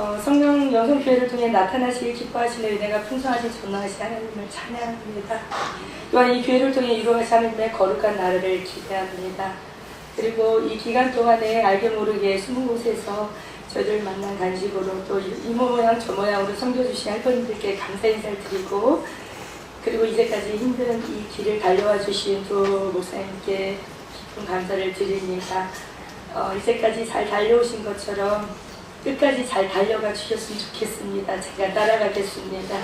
어, 성령 여성교회를 통해 나타나시길 기뻐하시는 은혜가 풍성하신 전능하신 하나님을 찬양합니다. 또한 이 교회를 통해 이루어가신 하나님의 거룩한 나라를 기대합니다. 그리고 이 기간 동안에 알게 모르게 숨은 곳에서 저희들 만난 간식으로 또 이모 모양 저 모양으로 섬겨주신 할머니들께 감사 인사를 드리고 그리고 이제까지 힘든 이 길을 달려와 주신 두 목사님께 깊은 감사를 드립니다. 어, 이제까지 잘 달려오신 것처럼 끝까지 잘 달려가 주셨으면 좋겠습니다. 제가 따라가겠습니다.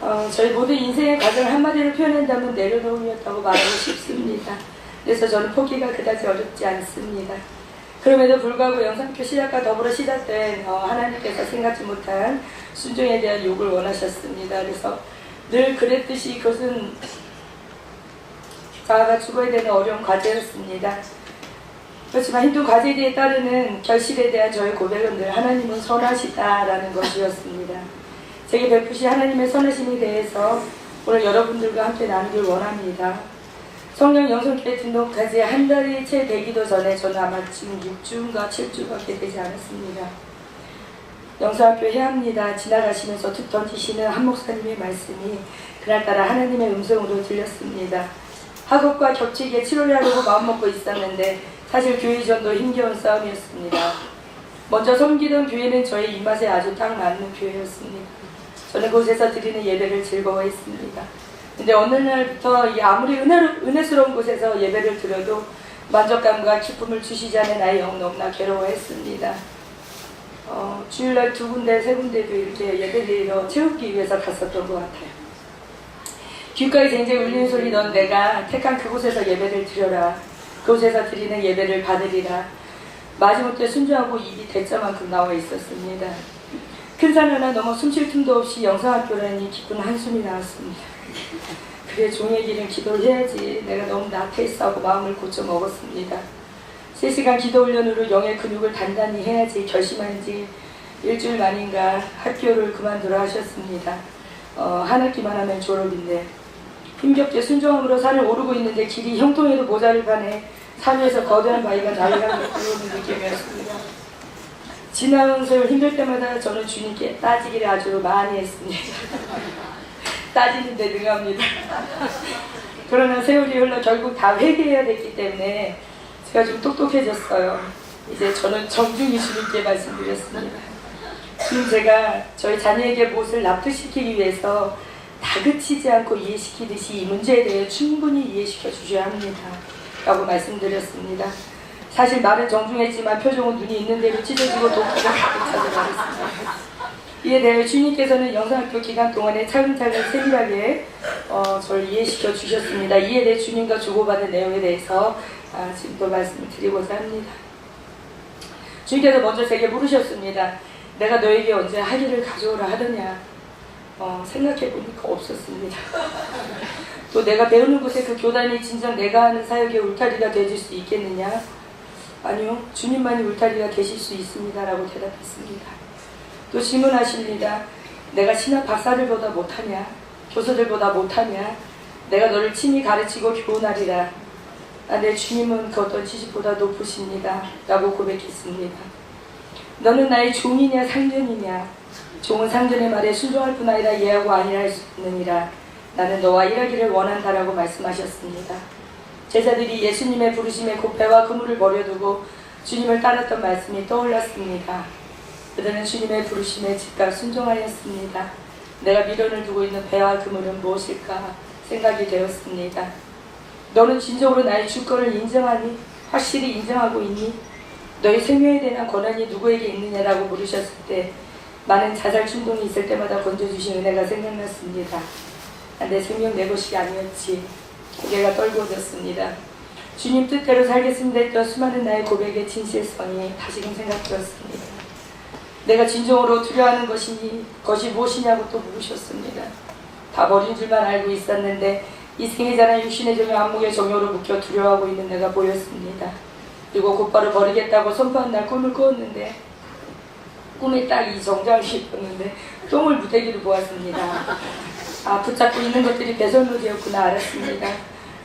어, 저희 모두 인생의 과정을 한마디로 표현한다면 내려놓음이었다고 말하고 싶습니다. 그래서 저는 포기가 그다지 어렵지 않습니다. 그럼에도 불구하고 영상표 시작과 더불어 시작된 어, 하나님께서 생각지 못한 순종에 대한 욕을 원하셨습니다. 그래서 늘 그랬듯이 그것은 자아가 죽어야 되는 어려운 과제였습니다. 그렇지만 힌두 과제에 따르는 결실에 대한 저의 고백은 늘 하나님은 선하시다라는 것이었습니다. 제게 베푸신 하나님의 선하심에 대해서 오늘 여러분들과 함께 나누길 원합니다. 성령 영성교회 등록까지 한 달이 채 되기도 전에 저는 아마 지금 6주인가 7주밖에 되지 않았습니다. 영성학교 해합니다. 지나가시면서 툭 던지시는 한 목사님의 말씀이 그날따라 하나님의 음성으로 들렸습니다. 학업과 겹치게 치료를 하려고 마음먹고 있었는데 사실 교회 전도 힘겨운 싸움이었습니다. 먼저 섬기던 교회는 저의 입맛에 아주 딱 맞는 교회였습니다. 저는 그곳에서 드리는 예배를 즐거워했습니다. 근데 어느 날부터 이 아무리 은혜, 은혜스러운 곳에서 예배를 드려도 만족감과 기쁨을 주시지 않은 나의 영 너무나 괴로워했습니다. 어, 주일날 두 군데, 세 군데도 이렇게 예배드리러 채우기 위해서 갔었던 것 같아요. 귓가에 쟁쟁 울리는 소리 넌 내가 택한 그곳에서 예배를 드려라. 그곳에서 드리는 예배를 받으리라. 마지못해 순종하고 입이 대자만큼 나와 있었습니다. 큰 산 하나 넘어 숨 쉴 틈도 없이 영상학교라니 기쁜 한숨이 나왔습니다. 그래 종의 길은 기도를 해야지 내가 너무 나태했어 하고 마음을 고쳐 먹었습니다. 3시간 기도 훈련으로 영의 근육을 단단히 해야지 결심한 지 일주일 만인가 학교를 그만두라 하셨습니다. 어, 한 학기만 하면 졸업인데 힘겹게 순종함으로 산을 오르고 있는데 길이 형통에도 모자를 파네 산 위에서 거대한 바위가 들어오는 느낌이었습니다. 지나온 세월 힘들 때마다 저는 주님께 따지기를 아주 많이 했습니다. 따지는데 능합니다. 그러나 세월이 흘러 결국 다 회개해야 됐기 때문에 제가 좀 똑똑해졌어요. 이제 저는 정중히 주님께 말씀드렸습니다. 지금 제가 저희 자녀에게 무엇을 납득시키기 위해서 다그치지 않고 이해시키듯이 이 문제에 대해 충분히 이해시켜 주셔야 합니다. 라고 말씀드렸습니다. 사실 말은 정중했지만 표정은 눈이 있는 대로 찢어지고 도끼가 가득 찾아가겠습니다. 이에 대해 주님께서는 영상학교 기간 동안에 차근차근 세밀하게 어, 저를 이해시켜 주셨습니다. 이에 대해 주님과 주고받은 내용에 대해서 아, 지금 또 말씀을 드리고자 합니다. 주님께서 먼저 제게 물으셨습니다. 내가 너에게 언제 학위를 가져오라 하더냐? 어, 생각해 보니까 없었습니다. 또 내가 배우는 곳에 그 교단이 진정 내가 하는 사역의 울타리가 되줄 수 있겠느냐? 아니요, 주님만이 울타리가 되실 수 있습니다라고 대답했습니다. 또 질문하십니다. 내가 신학 박사들보다 못하냐? 교수들보다 못하냐? 내가 너를 친히 가르치고 교훈하리라. 아, 내 주님은 그 어떤 지식보다 높으십니다. 라고 고백했습니다. 너는 나의 종이냐 상전이냐? 종은 상전의 말에 순종할 뿐 아니라 수 있느니라. 나는 너와 일하기를 원한다라고 말씀하셨습니다. 제자들이 예수님의 부르심에 곧 배와 그물을 버려두고 주님을 따랐던 말씀이 떠올랐습니다. 그들은 주님의 부르심에 즉각 순종하였습니다. 내가 미련을 두고 있는 배와 그물은 무엇일까 생각이 되었습니다. 너는 진정으로 나의 주권을 인정하니? 확실히 인정하고 있니? 너의 생명에 대한 권한이 누구에게 있느냐라고 물으셨을 때 많은 자살 충동이 있을 때마다 건져주신 은혜가 생각났습니다. 아, 내 생명 내 것이 아니었지. 고개가 떨구어졌습니다. 주님 뜻대로 살겠습니다 했던 수많은 나의 고백의 진실성이 다시금 생각되었습니다. 내가 진정으로 두려워하는 것이니 것이 무엇이냐고 또 물으셨습니다. 다 버린 줄만 알고 있었는데 이 생에 자란 육신의 정욕 안목의 정욕으로 묶여 두려워하고 있는 내가 보였습니다. 그리고 곧바로 버리겠다고 선포한 날 꿈을 꾸었는데 꿈에 딱 이 정장을 입었는데 똥을 무대기로 보았습니다. 아 붙잡고 있는 것들이 배설물이었구나 알았습니다.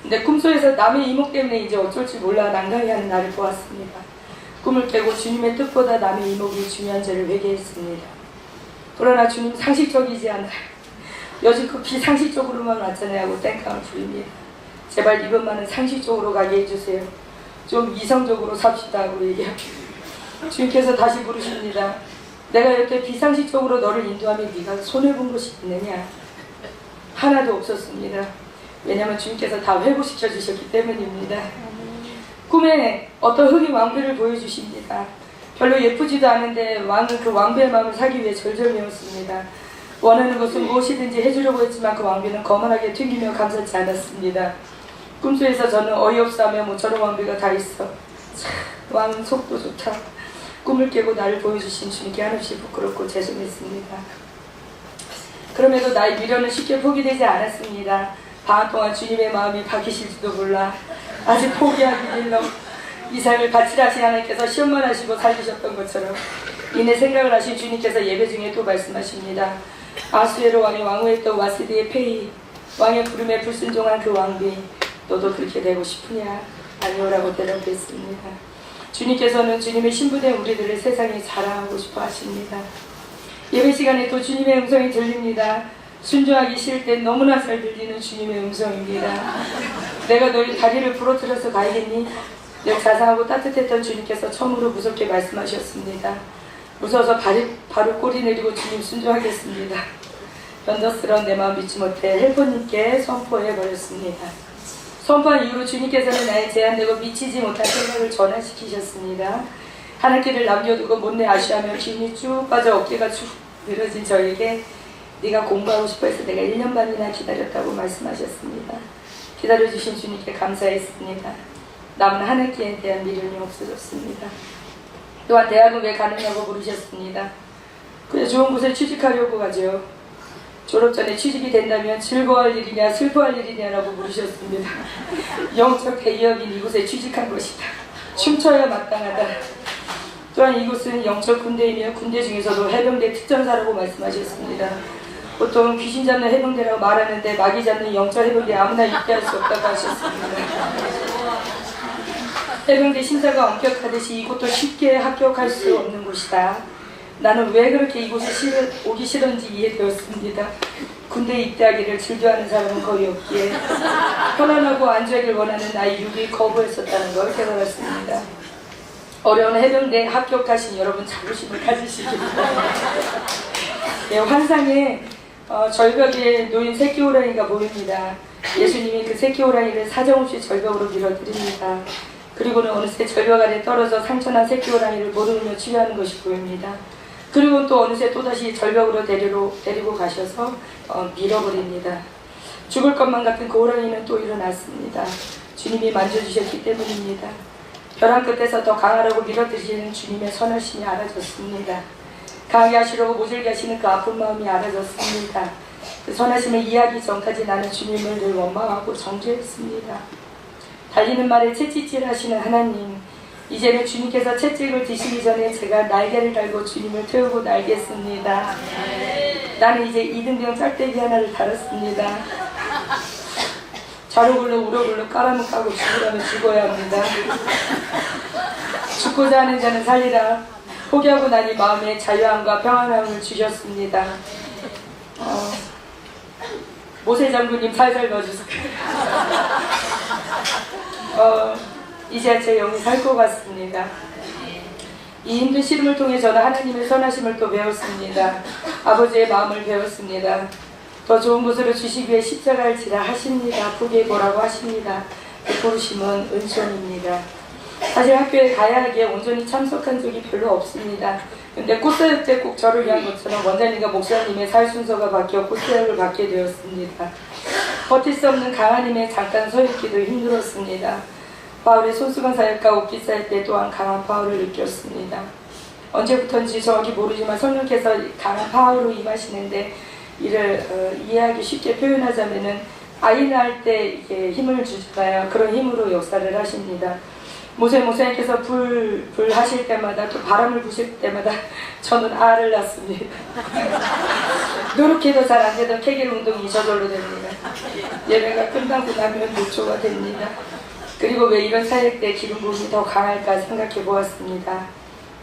근데 꿈속에서 남의 이목 때문에 이제 어쩔 줄 몰라 난감해하는 나를 보았습니다. 꿈을 깨고 주님의 뜻보다 남의 이목이 중요한 죄를 회개했습니다. 그러나 주님 상식적이지 않아요. 여지껏 비상식적으로만 왔잖아요 하고 땡깡을 부립니다. 제발 이것만은 상식적으로 가게 해주세요. 좀 이성적으로 삽시다 하고 얘기합니다. 주님께서 다시 부르십니다. 내가 여태 비상식적으로 너를 인도하며 네가 손해본 것이 있느냐? 하나도 없었습니다. 왜냐하면 주님께서 다 회복시켜 주셨기 때문입니다. 꿈에 어떤 흑인 왕비를 보여주십니다. 별로 예쁘지도 않은데 왕은 그 왕비의 마음을 사기 위해 절절매었습니다. 원하는 것은 무엇이든지 해주려고 했지만 그 왕비는 거만하게 튕기며 감사치 않았습니다. 꿈속에서 저는 뭐 저런 왕비가 다 있어. 참, 왕은 속도 좋다. 꿈을 깨고 나를 보여주신 주님께 한없이 부끄럽고 죄송했습니다. 그럼에도 나의 미련은 쉽게 포기되지 않았습니다. 방학 동안 주님의 마음이 바뀌실지도 몰라. 아직 포기하기 일러 이 삶을 바치라신 하나님께서 시험만 하시고 살리셨던 것처럼 이내 생각을 하신 주님께서 예배 중에 또 말씀하십니다. 아수에로 왕의 왕후했던 와스디의 폐위 왕의 부름에 불순종한 그 왕비 너도 그렇게 되고 싶으냐? 아니오라고 대답했습니다. 주님께서는 주님의 신부된 우리들을 세상에 자랑하고 싶어 하십니다. 예배 시간에 또 주님의 음성이 들립니다. 순종하기 싫을 땐 너무나 잘 들리는 주님의 음성입니다. 내가 너희 다리를 부러뜨려서 가야겠니? 늘 자상하고 따뜻했던 주님께서 처음으로 무섭게 말씀하셨습니다. 무서워서 발이, 바로 꼬리 내리고 주님 순종하겠습니다. 변덕스러운 내 마음 믿지 못해 헬퍼님께 선포해 버렸습니다. 선포한 이후로 주님께서는 나의 제한되고 미치지 못한 생각을 전환시키셨습니다. 하늘길을 남겨두고 못내 아쉬하며 기운이 쭉 빠져 어깨가 쭉 늘어진 저에게 네가 공부하고 싶어 해서 내가 1년 반이나 기다렸다고 말씀하셨습니다. 기다려주신 주님께 감사했습니다. 남은 하늘길에 대한 미련이 없어졌습니다. 또한 대학은 왜 가느냐고 물으셨습니다. 그냥 좋은 곳에 취직하려고 가죠. 졸업 전에 취직이 된다면 즐거워할 일이냐 슬퍼할 일이냐라고 물으셨습니다. 영적 대기업인 이곳에 취직한 것이다. 춤춰야 마땅하다. 또한 이곳은 영적 군대이며 군대 중에서도 해병대 특전사라고 말씀하셨습니다. 보통 귀신 잡는 해병대라고 말하는데 마귀 잡는 영적 해병대 아무나 입대할 수 없다고 하셨습니다. 해병대 심사가 엄격하듯이 이곳도 쉽게 합격할 수 없는 곳이다. 나는 왜 그렇게 이곳에 싫어, 오기 싫은지 이해되었습니다. 군대 입대하기를 즐겨하는 사람은 거의 없기에 편안하고 안주하길 원하는 나의 육이 거부했었다는 걸 깨달았습니다. 어려운 해병대 합격하신 여러분 자부심을 바랍니다. 네, 환상에 어, 절벽에 놓인 새끼 호랑이가 보입니다. 예수님이 그 새끼 호랑이를 사정없이 절벽으로 밀어드립니다. 그리고는 어느새 절벽 아래 떨어져 상처난 새끼 호랑이를 모르며 치료하는 것이 보입니다. 그리고 또 어느새 또다시 절벽으로 데리러, 데리고 가셔서 어, 밀어버립니다. 죽을 것만 같은 그 호랑이는 또 일어났습니다. 주님이 만져주셨기 때문입니다. 벼랑 끝에서 더 강하라고 밀어드리시는 주님의 선하심이 알아졌습니다. 강하게 하시려고 모질게 하시는 그 아픈 마음이 알아졌습니다. 그 선하심을 이해하기 전까지 나는 주님을 늘 원망하고 정죄했습니다. 달리는 말에 채찍질 하시는 하나님, 이제는 주님께서 채찍을 드시기 전에 제가 날개를 달고 주님을 태우고 날겠습니다. 나는 이제 이등병 짤대기 하나를 달았습니다. 자로 굴러 우러 굴러 까라면 까고 죽으라면 죽어야 합니다. 죽고자 하는 자는 살리라. 포기하고 나니 마음에 자유함과 평안함을 주셨습니다. 어, 모세 장군님 살살 넣어주세요. 어, 이제 제 영이 살 것 같습니다. 이 힘든 시름을 통해 저는 하나님의 선하심을 또 배웠습니다. 아버지의 마음을 배웠습니다. 더 좋은 곳으로 주시기 위해 십자가를 지라 하십니다. 포기해 보라고 하십니다. 그 부르심은 은총입니다. 사실 학교에 가야 하기에 온전히 참석한 적이 별로 없습니다. 근데 꽃사역 때 꼭 저를 위한 것처럼 원장님과 목사님의 살 순서가 바뀌어 꽃사역을 받게 되었습니다. 버틸 수 없는 힘에 잠깐 서 있기도 힘들었습니다. 바울의 손수건 사역과 옷깃 사역 때 또한 강한 파워를 느꼈습니다. 언제부턴지 정확히 모르지만 성령께서 강한 파워로 임하시는데 이를 어, 이해하기 쉽게 표현하자면은 아이 낳을 때 이게 힘을 주잖아요. 그런 힘으로 역사를 하십니다. 모세 모세님께서 불, 불 하실 때마다 또 바람을 부실 때마다 저는 알을 낳습니다. 노력해도 잘 안 되던 케겔 운동이 저절로 됩니다. 예배가 끝나고 나면 노초가 됩니다. 그리고 왜 이런 사역 때 기름 부음이 더 강할까 생각해 보았습니다.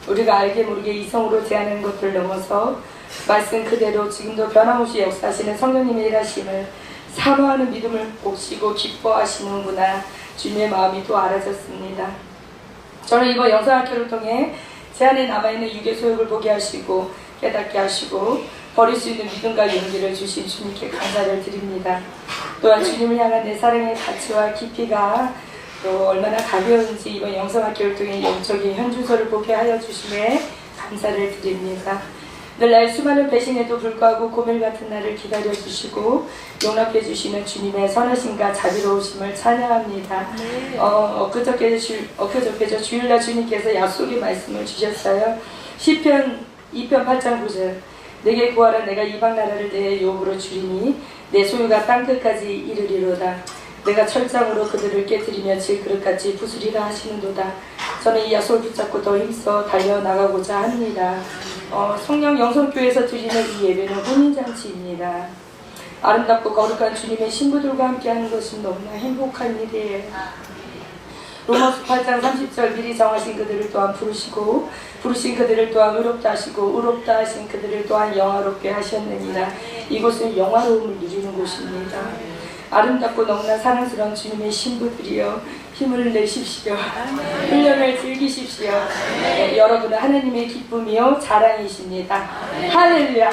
우리가 알게 모르게 이성으로 대하는 것들 넘어서 말씀 그대로 지금도 변함없이 역사하시는 성령님의 일하심을 사모하는 믿음을 보시고 기뻐하시는구나 주님의 마음이 또 알아졌습니다. 저는 이번 영상학교를 통해 제 안에 남아있는 유괴 소욕을 보게 하시고 깨닫게 하시고 버릴 수 있는 믿음과 용기를 주신 주님께 감사를 드립니다. 또한 주님을 향한 내 사랑의 가치와 깊이가 또 얼마나 가벼운지 이번 영상학교를 통해 영적인 현주소를 보게 하여 주심에 감사를 드립니다. 늘 날 수많은 배신에도 불구하고 고멜 같은 날을 기다려 주시고 용납해 주시는 주님의 선하심과 자비로우심을 찬양합니다. 어, 엊그저께 주, 엊그저께죠 주일날 주님께서 약속의 말씀을 주셨어요. 시편 2편 8장 9절 내게 구하라 내가 이방 나라를 내 욕으로 줄이니 내 소유가 땅 끝까지 이르리로다. 내가 철장으로 그들을 깨뜨리며 질 그릇같이 부수리라 하시는도다. 저는 이 약속을 붙잡고 더 힘써 달려나가고자 합니다. 어, 성령 영성교회에서 드리는 이 예배는 혼인잔치입니다. 아름답고 거룩한 주님의 신부들과 함께하는 것은 너무나 행복한 일이에요. 로마서 8장 30절 미리 정하신 그들을 또한 부르시고 부르신 그들을 또한 의롭다 하시고 의롭다 하신 그들을 또한 영화롭게 하셨느니라 이곳은 영화로움을 누리는 곳입니다. 아름답고 너무나 사랑스러운 주님의 신부들이여 힘을 내십시오. 훈련을 즐기십시오. 네, 여러분은 하나님의 기쁨이요 자랑이십니다. 할렐루야.